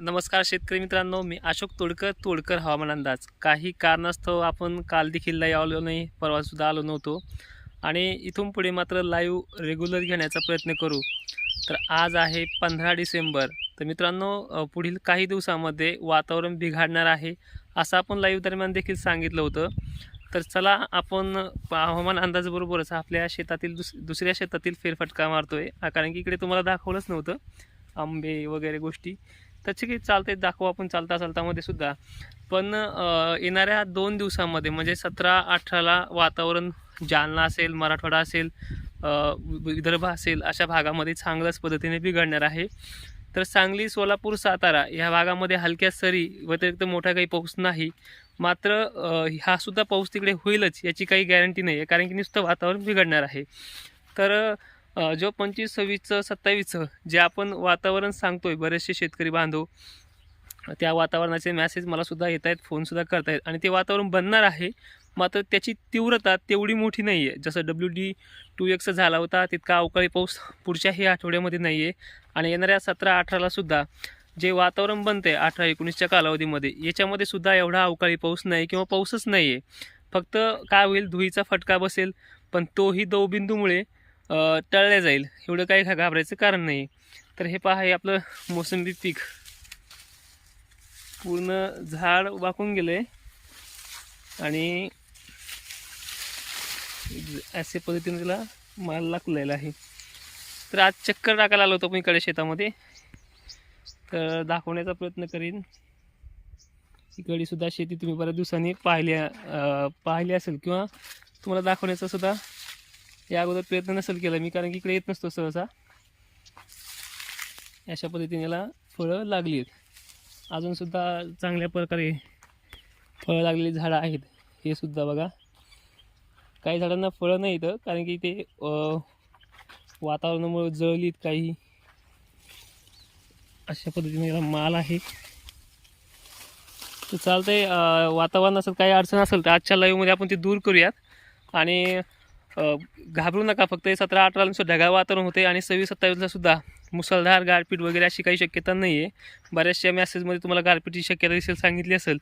नमस्कार शेतकरी मित्रांनो मी अशोक तोडकर तोडकर हवामान अंदाज. काही कारणास्तव आपण काल देखील लाईव्ह आलो नाही परवासुद्धा आलो नव्हतो. आणि इथून पुढे मात्र लाईव्ह रेग्युलर घेण्याचा प्रयत्न करू. तर आज आहे पंधरा डिसेंबर. तर मित्रांनो पुढील काही दिवसामध्ये वातावरण बिघाडणार आहे असं आपण लाईव्ह दरम्यान देखील सांगितलं होतं. तर चला आपण हवामान अंदाजाबरोबरच आपल्या शेतातील दुस दुसऱ्या शेतातील फेरफटका मारतोय. आहे कारण की इकडे तुम्हाला दाखवलंच नव्हतं. आंबे वगैरे गोष्टी. त्याचे काही चालते दाखवू आपण चालता चालतामध्ये सुद्धा. पण येणाऱ्या दोन दिवसामध्ये म्हणजे सतरा अठराला वातावरण जालना असेल मराठवाडा असेल विदर्भ असेल अशा भागामध्ये चांगल्याच पद्धतीने बिघडणार आहे. तर सांगली सोलापूर सातारा ह्या भागामध्ये हलक्या सरी व्यतिरिक्त मोठा काही पाऊस नाही. मात्र हा सुद्धा पाऊस तिकडे होईलच याची काही गॅरंटी नाही आहे कारण की नुसतं वातावरण बिघडणार आहे. तर जो पंचवीस सव्वीसचं सत्तावीसचं जे आपण वातावरण सांगतोय बरेचसे शेतकरी बांधव त्या वातावरणाचे मॅसेज मला सुद्धा येत आहेत फोनसुद्धा करतायत आणि ते वातावरण बनणार आहे मात्र त्याची तीव्रता तेवढी मोठी नाही आहे. जसं डब्ल्यू डी टू एक्स झाला होता तितका अवकाळी पाऊस पुढच्याही आठवड्यामध्ये नाही आहे. आणि येणाऱ्या सतरा अठराला सुद्धा जे वातावरण बनते अठरा एकोणीसच्या कालावधीमध्ये याच्यामध्ये सुद्धा एवढा अवकाळी पाऊस नाही किंवा पाऊसच नाही आहे. फक्त काय होईल धुईचा फटका बसेल पण तोही दवबिंदूमुळे तळल्या जाईल. एवढं काही घाबरायचं कारण नाही. तर हे पहा हे आपलं मोसंबी पीक. पूर्ण झाड वाकून गेलं आहे आणि असे पद्धतीने त्याला माल लागलेला आहे. तर आज चक्कर टाकायला आलो होतो मी इकडे शेतामध्ये. तर दाखवण्याचा प्रयत्न करीन. इकडे सुद्धा शेती तुम्ही बऱ्याच दिवसांनी पाहिल्या पाहिली असेल किंवा तुम्हाला दाखवण्याचा सुद्धा या अगोदर प्रयत्न नसेल केला मी कारण की इकडे येत नसतो सहसा. अशा पद्धतीने याला फळं लागली आहेत अजूनसुद्धा चांगल्या प्रकारे फळं लागलेली झाडं आहेत. हे सुद्धा बघा. काही झाडांना फळं नाही इथं कारण की ते वातावरणामुळं वातावरणामुळे जळलीत काही. अशा पद्धतीने याला माल आहे. तर चालतंय वातावरण असेल काही अडचण असेल तर आजच्या लाईव्हमध्ये आपण ते दूर करूयात. आणि घाबरू नका फक्त सतरा अठराला नुसतं ढगाळ वातावरण होते आणि सव्वीस सत्तावीसला सुद्धा मुसळधार गारपीट वगैरे अशी काही शक्यता नाही आहे बऱ्याचशा मॅसेजमध्ये तुम्हाला गारपीटची शक्यता दिसेल सांगितली असेल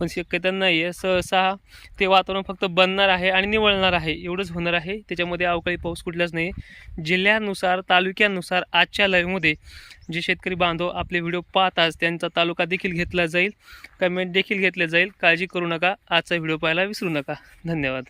पण शक्यता नाही आहे सहसा ते वातावरण फक्त बनणार आहे आणि निवळणार आहे एवढंच होणार आहे. त्याच्यामध्ये अवकाळी पाऊस कुठलाच नाही जिल्ह्यानुसार तालुक्यानुसार आजच्या लाईव्हमध्ये जे शेतकरी बांधव आपले व्हिडिओ पाहतात त्यांचा तालुका देखील घेतला जाईल कमेंट देखील घेतल्या जाईल. काळजी करू नका. आजचा व्हिडिओ पाहायला विसरू नका. धन्यवाद.